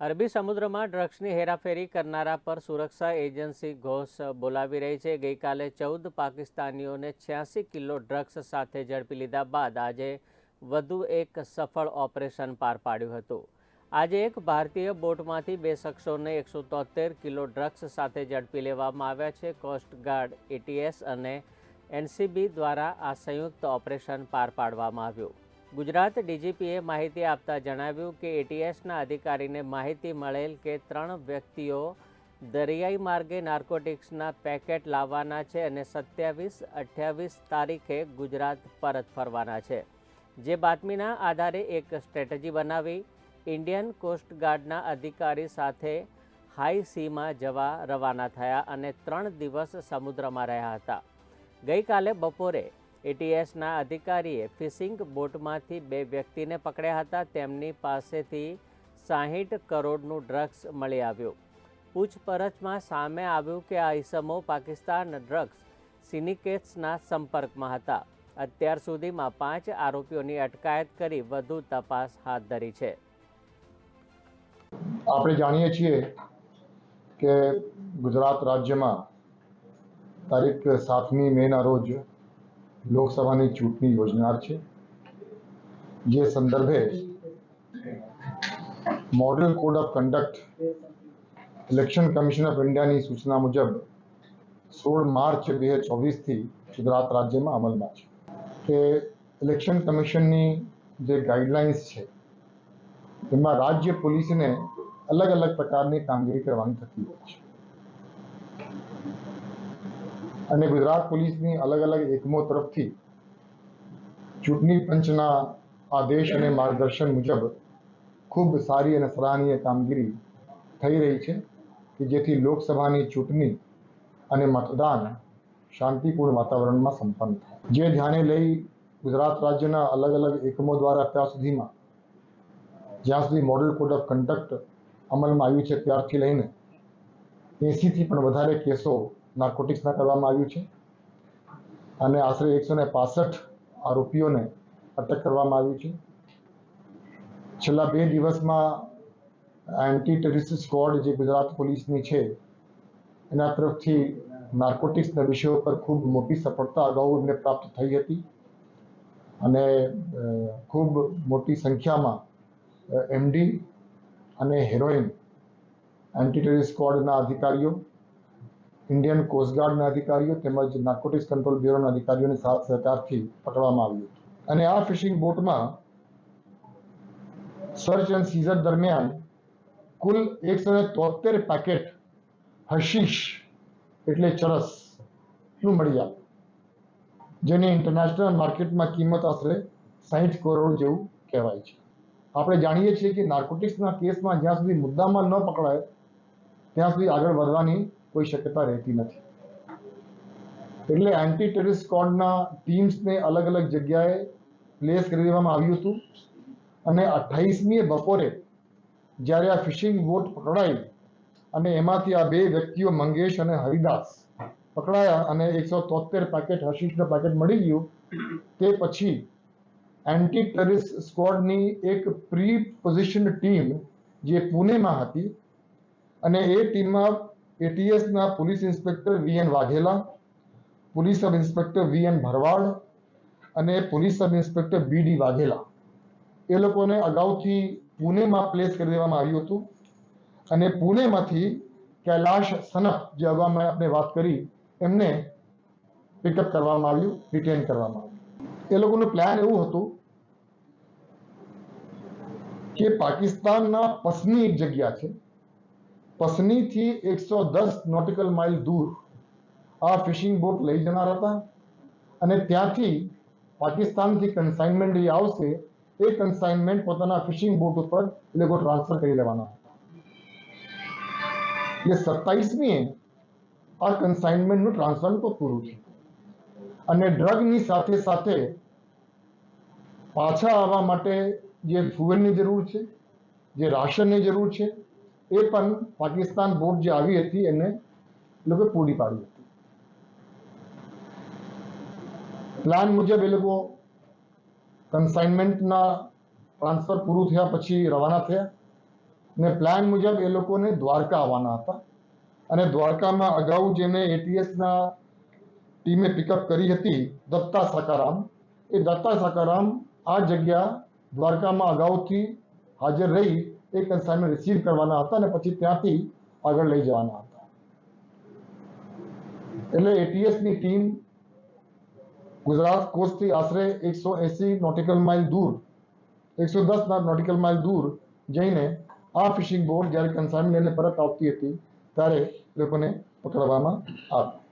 અરબી સમુદ્રમાં ડ્રગ્સની હેરાફેરી કરનારા પર સુરક્ષા એજન્સી ઘોષ બોલાવી રહી છે. ગઈકાલે ચૌદ પાકિસ્તાનીઓને છ્યાસી કિલો ડ્રગ્સ સાથે ઝડપી લીધા બાદ આજે વધુ એક સફળ ઓપરેશન પાર પાડ્યું હતું. આજે એક ભારતીય બોટમાંથી બે શખ્સોને એકસો તોતેર કિલો ડ્રગ્સ સાથે ઝડપી લેવામાં આવ્યા છે. કોસ્ટગાર્ડ એટીએસ અને એનસીબી દ્વારા આ સંયુક્ત ઓપરેશન પાર પાડવામાં આવ્યું. ગુજરાત ડીજીપીએ માહિતી આપતા જણાવ્યું કે એટીએસના અધિકારીને માહિતી મળેલ કે ત્રણ વ્યક્તિઓ દરિયાઈ માર્ગે નાર્કોટિક્સના પેકેટ લાવવાના છે અને સત્યાવીસ અઠ્યાવીસ તારીખે ગુજરાત પરત ફરવાના છે. જે બાતમીના આધારે એક સ્ટ્રેટેજી બનાવી ઇન્ડિયન કોસ્ટગાર્ડના અધિકારી સાથે હાઈ સીમાં જવા રવાના થયા અને ત્રણ દિવસ સમુદ્રમાં રહ્યા હતા. ગઈકાલે બપોરે એટીએસના અધિકારીએ ફિશિંગ બોટમાંથી બે વ્યક્તિને પકડ્યા હતા. તેમની પાસેથી સાહીઠ કરોડનું ડ્રગ્સ મળી આવ્યું. પૂછપરછમાં સામે આવ્યું કે આ ઇસમો પાકિસ્તાન ડ્રગ્સ સિનિકેટ્સના સંપર્કમાં હતા. અત્યાર સુધીમાં પાંચ આરોપીઓની અટકાયત કરી વધુ તપાસ હાથ ધરી છે. આપણે જાણીએ છીએ કે ગુજરાત રાજ્યમાં તારીખ સાતમી મેના રોજ લોકસભાની ચૂંટણી યોજનાર છે જે સંદર્ભે model code of conduct election commission of ઇન્ડિયાની સૂચના મુજબ સોળ માર્ચ બે હજાર ચોવીસથી ગુજરાત રાજ્યમાં અમલમાં છે કે ઇલેક્શન કમિશનની જે ગાઈડલાઇન્સ છે એમાં રાજ્ય પોલીસને અલગ અલગ પ્રકારની કામગીરી કરવાની થતી હોય છે અને ગુજરાત પોલીસની અલગ અલગ એકમો તરફથી ચૂંટણી પંચના આદેશ અને માર્ગદર્શન મુજબ ખૂબ સારી અને સરાહનીય કામગીરી થઈ રહી છે કે જેથી લોકસભાની ચૂંટણી અને મતદાન શાંતિપૂર્ણ વાતાવરણમાં સંપન્ન થાય. જે ધ્યાને લઈ ગુજરાત રાજ્યના અલગ અલગ એકમો દ્વારા અત્યાર સુધીમાં જ્યાં સુધી મોડલ કોડ ઓફ કન્ડક્ટ અમલમાં આવ્યું છે, ત્યારથી લઈને એંસીથી પણ વધારે કેસો નાર્કોટિક્સના કરવામાં આવ્યું છે. અને આશરે એકસો ને પાસઠ આરોપીઓને અટક કરવામાં આવ્યું છે. છેલ્લા બે દિવસમાં એન્ટી ટેરિસ સ્કોડ જે ગુજરાત પોલીસની છે, એના તરફથી નાર્કોટિક્સના વિષયો પર ખૂબ મોટી સફળતા અગાઉ એમને પ્રાપ્ત થઈ હતી. અને ખૂબ મોટી સંખ્યામાં એમડી અને હેરોઇન એન્ટી ટેરિસ સ્કોડના અધિકારીઓ ઇન્ડિયન કોસ્ટગાર્ડના અધિકારીઓ તેમજ નાર્કોટિક્સ કંટ્રોલ બ્યુરોના અધિકારીઓની સાથ સહકારથી પકડવામાં આવ્યું હતું. અને આ ફિશિંગ બોટમાં સર્ચ એન્ડ સીઝર દરમિયાન કુલ એકસો તોતેર પેકેટ હશીશ એટલે ચરસ શું મળી આવ્યું. જેની ઇન્ટરનેશનલ માર્કેટમાં કિંમત આશરે સાહીઠ કરોડ જેવું કહેવાય છે. આપણે જાણીએ છીએ કે નાર્કોટિક્સના કેસમાં જ્યાં સુધી મુદ્દામાં ન પકડાય, ત્યાં સુધી આગળ વધવાની કોઈ શક્યતા રહેતી નથી. એટલે એન્ટી ટેરરિસ્ટ સ્કોડના ટીમ્સને અલગ અલગ જગ્યાએ પ્લેસ કરી દેવામાં આવ્યું હતું. અને અઠ્ઠાવીસમીએ બપોરે જ્યારે આ ફિશિંગ બોટ પકડાઈ અને એમાંથી આ બે વ્યક્તિઓ મંગેશ અને હરિદાસ પકડાયા અને એકસો તોતેર પેકેટ હશીશનું પેકેટ મળી ગયું, તે પછી એન્ટી ટેરરિસ્ટ સ્કોડની એક પ્રી પોઝિશન ટીમ જે પુણેમાં હતી અને એ ટીમમાં એટીએસના police inspector V N Vaghela, police sub inspector V N Bharwad અને police sub inspector B D Vaghela. એ લોકોને અગાઉથી પુણેમાં પ્લેસ કરી દેવામાં આવ્યું હતું અને પુણેમાંથી કૈલાશ સનફ, જે અગાઉ આપણે વાત કરી, એમને પિકઅપ કરવામાં આવ્યું રિટેન કરવામાં આવ્યું. એ લોકોનું પ્લાન એવું હતું કે પાકિસ્તાનના પસની એક જગ્યા છે પસનીથી એકસો દસ નોટિકલ માઇલ દૂર આ ફિશિંગ બોટ લઈ જનાર હતા અને ત્યાંથી પાકિસ્તાનથી કન્સાઇનમેન્ટ જે આવશે એ કન્સાઇનમેન્ટ પોતાના ફિશિંગ બોટ ઉપર એ લોકો ટ્રાન્સફર કરી લેવાના એટલે સત્તાવીસમીએ આ કન્સાઇનમેન્ટનું ટ્રાન્સફર તો પૂરું છે અને ડ્રગની સાથે સાથે પાછા આવવા માટે જે ફ્યુઅલની જરૂર છે, જે રાશનની જરૂર છે એ પણ પાકિસ્તાન બોટ જે આવી હતી એને લોકો પૂરી પાડી હતી. પ્લાન મુજબ એ લોકો કન્સાઇનમેન્ટના ટ્રાન્સફર પૂરું થયા પછી રવાના થયા ને પ્લાન મુજબ એ લોકોને દ્વારકા આવવાના હતા અને દ્વારકામાં અગાઉ જેને એટીએસના ટીમે પિકઅપ કરી હતી, દત્તા સાકારામ, એ દત્તા સાકારામ આ જગ્યા દ્વારકામાં અગાઉથી હાજર રહી એ કન્સાઇનમેન્ટ રિસીવ કરવાના હતા અને પછી ત્યાંથી આગળ લઈ જવાના હતા. એટલે એટીએસની ટીમ ગુજરાત કોસ્ટથી આશરે એકસો એસી નોટિકલ માઇલ દૂર, એકસો દસ નોટિકલ માઇલ દૂર જઈને આ ફિશિંગ બોટ જ્યારે કન્સાઇનમેન્ટ લઈને પરત આવતી હતી, ત્યારે લોકોને પકડવામાં આવી